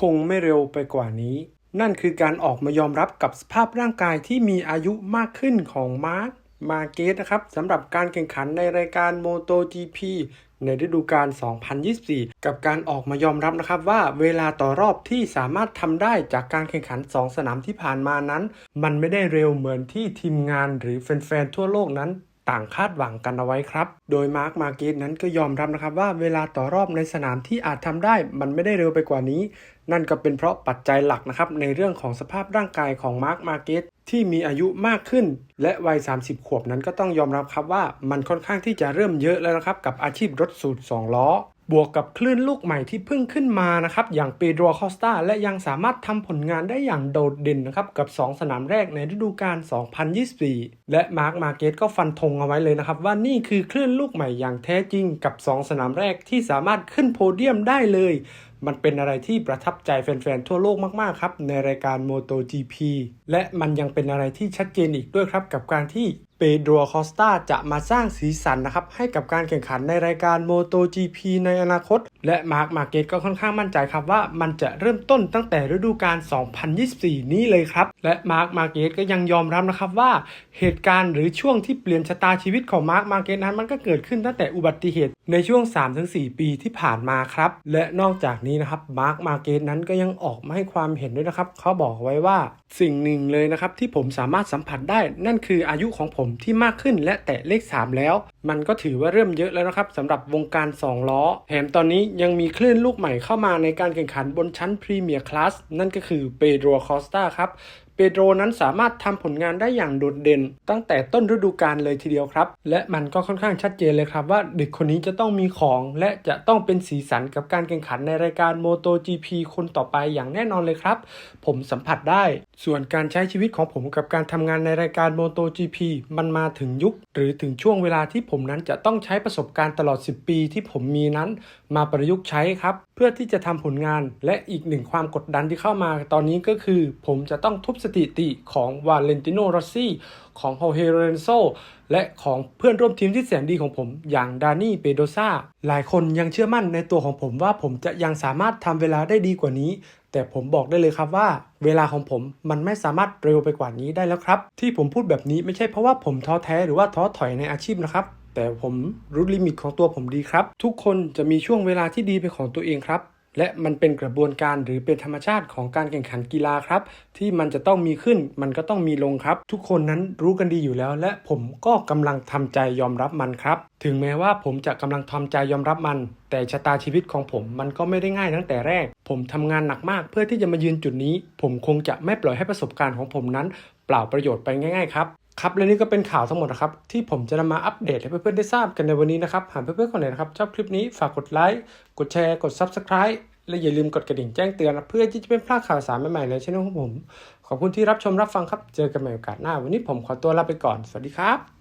คงไม่เร็วไปกว่านี้ นั่นคือการออกมายอมรับกับสภาพร่างกายที่มีอายุมากขึ้นของมาร์คมาเกสนะครับสำหรับการแข่งขันในรายการ MotoGP ในฤดูกาล 2024 กับการออกมายอมรับนะครับว่าเวลาต่อรอบที่สามารถทำได้จากการแข่งขัน 2 สนามที่ผ่านมานั้น มันไม่ได้เร็วเหมือนที่ทีมงานหรือแฟนๆทั่วโลกนั้น ต่างคาดหวังกันเอาไว้ครับ โดยมาร์คมาเกตนั้นก็ยอมรับนะครับว่าเวลาต่อรอบในสนามที่อาจทำได้มันไม่ได้เร็วไปกว่านี้ นั่นก็เป็นเพราะปัจจัยหลักนะครับในเรื่องของสภาพร่างกายของมาร์คมาเกตที่มีอายุมากขึ้น และวัย 30 ขวบนั้นก็ต้องยอมรับครับว่ามันค่อนข้างที่จะเริ่มเยอะแล้วนะครับกับอาชีพรถสูตร2ล้อ บวกกับคลื่นลูกใหม่ที่เพิ่งขึ้นมานะครับอย่างเปโดรคอสตาและยังสามารถทำผลงานได้อย่างโดดเด่นนะครับกับ 2 สนามแรกในฤดูกาล 2024 และมาร์คมาเกตก็ฟันธงเอาไว้เลยนะครับว่านี่คือคลื่นลูกใหม่อย่างแท้จริงกับ 2 สนามแรกที่สามารถขึ้นโพเดียมได้เลยมันเป็นอะไรที่ประทับใจแฟนๆ ทั่วโลกมากๆครับ ในรายการ MotoGP และมันยังเป็นอะไรที่ชัดเจนอีกด้วยครับ กับการที่เปโดรคอสตาจะมาสร้างสีสันนะครับ ให้กับการแข่งขันในรายการ MotoGP ในอนาคต และมาร์คมาเกตก็ค่อนข้างมั่นใจครับว่ามันจะเริ่มต้นตั้งแต่ฤดูกาล 2024 นี้เลยครับ และมาร์คมาเกตก็ยังยอมรับนะครับว่าเหตุการณ์หรือช่วงที่เปลี่ยนชะตาชีวิตของมาร์คมาเกตนั้นมันก็เกิดขึ้นตั้งแต่อุบัติเหตุในช่วง 3-4 ปีที่ผ่านมาครับ และนอกจากนี้นะครับมาร์กมาเกตนั้นก็ยังออกมาให้ความเห็นด้วยนะครับเขาบอกไว้ว่าสิ่งหนึ่งเลยนะครับที่ผมสามารถสัมผัสได้นั่นคืออายุของผมที่มากขึ้นและแตะเลข 3 แล้ว มันก็ถือว่าเริ่มเยอะแล้วนะครับสำหรับวงการ 2 ล้อ แถมตอนนี้ยังมีคลื่นลูกใหม่เข้ามาในการแข่งขันบนชั้นพรีเมียร์คลาสนั่นก็คือเปโดรคอสตาครับ เปโดรนั้นสามารถทำผลงานได้อย่างโดดเด่น ตั้งแต่ต้นฤดูกาลเลยทีเดียวครับ และมันก็ค่อนข้างชัดเจนเลยครับว่าเด็กคนนี้จะต้องมีของ และจะต้องเป็นสีสันกับการแข่งขันในรายการ MotoGP คนต่อไปอย่างแน่นอนเลยครับ ผมสัมผัสได้ ส่วนการใช้ชีวิตของผมกับการทำงานในรายการ MotoGP มันมาถึงยุค หรือถึงช่วงเวลาที่ผมนั้นจะต้องใช้ประสบการณ์ตลอด 10 ปีที่ผมมีนั้น มาประยุกต์ใช้ครับ เพื่อที่จะทำผลงานและอีกหนึ่งความกดดันที่เข้ามาตอนนี้ก็คือ ผมจะต้องทุบสถิติของวาเลนติโนรอซี่ของโฮเฮเรนโซและของเพื่อนร่วมทีมที่แสนดีของผมอย่างดานี่เปโดซาหลายคนยังเชื่อมั่นในตัวของผมว่าผมจะยังสามารถทำเวลาได้ดีกว่านี้ แต่ผมบอกได้เลยครับว่า เวลาของผมมันไม่สามารถเร็วไปกว่านี้ได้แล้วครับ ที่ผมพูดแบบนี้ไม่ใช่เพราะว่าผมท้อแท้หรือว่าท้อถอยในอาชีพนะครับ แต่ผมรู้ลิมิตของตัวผมดีครับ ทุกคนจะมีช่วงเวลาที่ดีเป็นของตัวเองครับ และมันเป็นกระบวนการหรือเป็นธรรมชาติของการแข่งขันกีฬาครับ ที่มันจะต้องมีขึ้น มันก็ต้องมีลงครับ ทุกคนนั้นรู้กันดีอยู่แล้ว และผมก็กำลังทำใจยอมรับมันครับ ถึงแม้ว่าผมจะกำลังทำใจยอมรับมัน แต่ชะตาชีวิตของผมมันก็ไม่ได้ง่ายตั้งแต่แรก ผมทำงานหนักมากเพื่อที่จะมายืนจุดนี้ ผมคงจะไม่ปล่อยให้ประสบการณ์ของผมนั้น เปล่าประโยชน์ไปง่าย ๆ ครับ ครับและนี่ก็เป็นข่าวทั้งหมดนะครับ ที่ผมจะนำมาอัปเดตให้เพื่อนๆได้ทราบกันในวันนี้นะครับ หากเพื่อนๆคนไหนนะครับ ชอบคลิปนี้ฝากกดไลค์กดแชร์กด Subscribe และอย่าลืมกดกระดิ่งแจ้งเตือน เพื่อที่จะไม่พลาดข่าวสารใหม่ๆในช่องของผม ขอบคุณที่รับชมรับฟังครับ เจอกันใหม่โอกาสหน้า วันนี้ผมขอตัวลาไปก่อน สวัสดีครับ